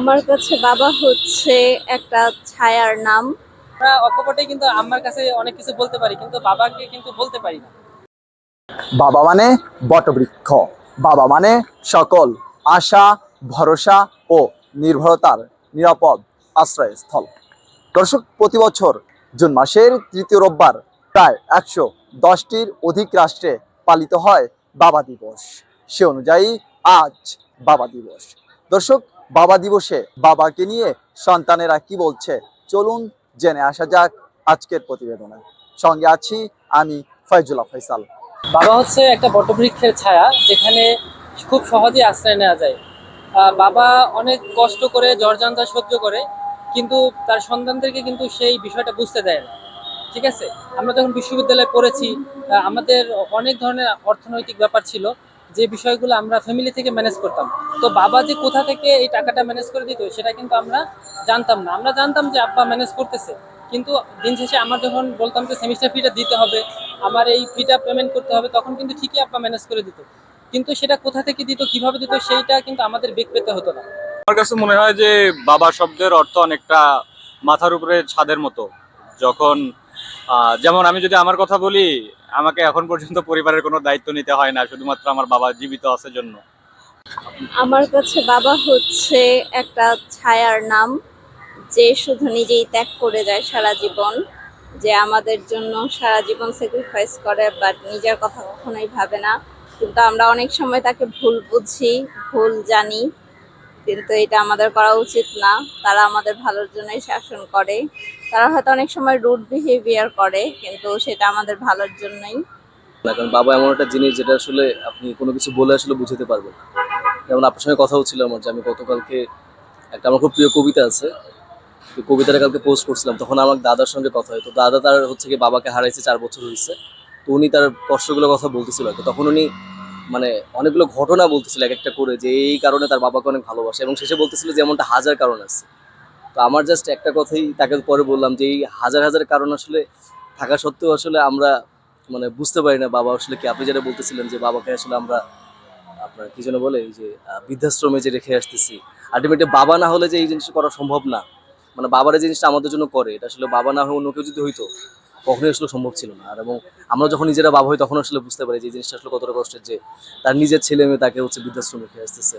আমার কাছে বাবা হচ্ছে একটা ছায়ার নাম। আমরা অকপটে কিন্তু আম্মার কাছে অনেক কিছু বলতে পারি কিন্তু বাবাকে কিন্তু বলতে পারি না। বাবা মানে বটবৃক্ষ। বাবা মানে সকল আশা ভরসা ও নির্ভরতার নিরাপদ আশ্রয়স্থল। দর্শক প্রতি বছর জুন মাসের তৃতীয় রোববার প্রায় একশো দশটির অধিক রাষ্ট্রে পালিত হয় বাবা দিবস। সে অনুযায়ী আজ বাবা দিবস। দর্শক বাবা দিবসে বাবাকে নিয়ে সন্তানেরা কি বলছে? চলুন জেনে আসা যাক আজকের প্রতিবেদনে। সঙ্গে আছি আমি ফয়জুল্লাহ ফয়সাল। বাবা হচ্ছে একটা বটবৃক্ষের ছায়া যেখানে খুব সহজে আশ্রয় নেওয়া যায়। বাবা অনেক কষ্ট করে জর্জান্তা সহ্য করে, কিন্তু তার সন্তানদেরকে কিন্তু সেই বিষয়টা বুঝতে দেয় না। ঠিক আছে? আমরা যখন বিশ্ববিদ্যালয়ে পড়েছি আমাদের অনেক ধরনের অর্থনৈতিক ব্যাপার ছিল। যে বিষয়গুলো আমরা ফ্যামিলি থেকে ম্যানেজ করতাম। তো বাবা যে কোথা থেকে এই টাকাটা ম্যানেজ করে দিত, সেটা কিন্তু আমরা জানতাম না। আমরা জানতাম যে আব্বা ম্যানেজ করতেছে। কিন্তু দিন শেষে আমার যখন বলতাম যে সেমিস্টার ফিটা দিতে হবে, আমার এই ফিটা পেমেন্ট করতে হবে, তখন কিন্তু ঠিকই আব্বা ম্যানেজ করে দিত। কিন্তু সেটা কোথা থেকে দিত, কীভাবে দিত, সেইটা কিন্তু আমাদের বেগ পেতে হতো না। আমার কাছে মনে হয় যে বাবা শব্দের অর্থ অনেকটা মাথার উপরে ছাদের মতো। যখন যেমন আমি যদি আমার কথা বলি, আমাকে এখন পর্যন্ত পরিবারের কোনো দায়িত্ব নিতে হয় না, শুধুমাত্র আমার বাবা জীবিত আছে জন্য। আমার কাছে বাবা হচ্ছে একটা ছায়ার নাম, যে শুধু নিজেই ত্যাগ করে যায় সারা জীবন, যে আমাদের জন্য সারা জীবন স্যাক্রিফাইস করে বাট নিজের কথা কখনোই ভাবে না। কিন্তু আমরা অনেক সময় তাকে ভুল বুঝি, ভুল জানি কিন্তু এটা আমাদের করা উচিত না। তারা আমাদের ভালোর জন্যই শাসন করে। তারা হয়তো অনেক সময় রুড বিহেভিয়ার করে, কিন্তু সেটা আমাদের ভালোর জন্যই। কারণ বাবা এমন একটা জিনিস যেটা আসলে আপনি কোনো কিছু বলে আসলে বুঝতে পারবেন যেমন আপনার সঙ্গে কথা হচ্ছিল আমার যে আমি গতকালকে একটা আমার খুব প্রিয় কবিতা আছে। কবিতাটা কালকে পোস্ট করছিলাম, তখন আমার দাদার সঙ্গে কথা হয় তো দাদা তার হচ্ছে কি বাবাকে হারাইছে চার বছর হয়েছে তো উনি তার কষ্টগুলোর কথা বলতেছিল তখন উনি মানে অনেকগুলো ঘটনা বলতেছিল এক একটা করে যে এই কারণে তার বাবাকে অনেক ভালোবাসে এবং শেষে বলতেছিল যে এমনটা হাজার কারণ আছে। তো আমার জাস্ট একটা কথাই তাকে পরে বললাম যে এই হাজার হাজার কারণ আসলে থাকা সত্ত্বেও আসলে আমরা মানে বুঝতে পারি না বাবা আসলে কি। আপনি যেটা বলতেছিলেন যে বাবাকে আসলে আমরা আপনার কি যেন বলে এই যে বৃদ্ধাশ্রমে যে রেখে আসতেছি। আলটিমেটলি বাবা না হলে যে এই জিনিসটা করা সম্ভব না। মানে বাবার এই জিনিসটা আমাদের জন্য করে, এটা আসলে বাবা না হয়ে অন্য কেউ যদি হইতো কখনোই আসলে সম্ভব ছিল না। আর এবং আমরা যখন নিজেরা বাবা হই তখন আসলে বুঝতে পারি যে এই জিনিসটা আসলে কতটা কষ্টের যে তার নিজের ছেলে মেয়ে তাকে হচ্ছে বৃদ্ধাশ্রমে রেখে আসতেছে।